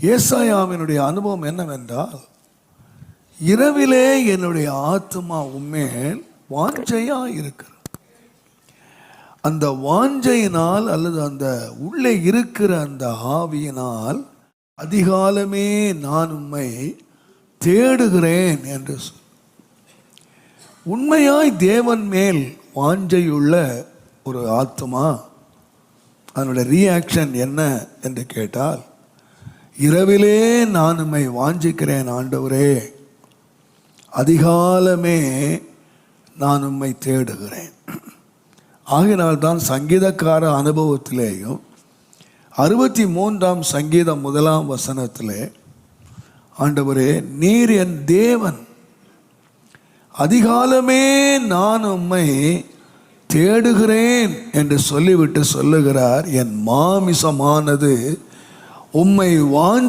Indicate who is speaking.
Speaker 1: ஏசாயாவினுடைய அனுபவம் என்னவென்றால் இரவிலே என்னுடைய ஆத்மா உண்மையில் வாஞ்சையா இருக்கிறது. அந்த வாஞ்சையினால் அல்லது அந்த உள்ளே இருக்கிற அந்த ஆவியினால் அதிகாலமே நான் உண்மை தேடுகிறேன் என்று சொல். உண்மையாய் தேவன் மேல் வாஞ்சையுள்ள ஒரு ஆத்மா அதனுடைய ரியாக்ஷன் என்ன என்று கேட்டால் இரவிலே நான் உம்மை வாஞ்சிக்கிறேன் ஆண்டவரே. அதிகாலமே நான் உம்மை தேடுகிறேன். ஆகினால்தான் சங்கீதக்கார அனுபவத்திலேயும் அறுபத்தி மூன்றாம் சங்கீதம் முதலாம் வசனத்திலே ஆண்டவரே நீர் என் தேவன். அதிகாலமே நான் உம்மை தேடுகிறேன் என்று சொல்லிவிட்டு சொல்லுகிறார் என் மாமிசமானது உம்மை வான்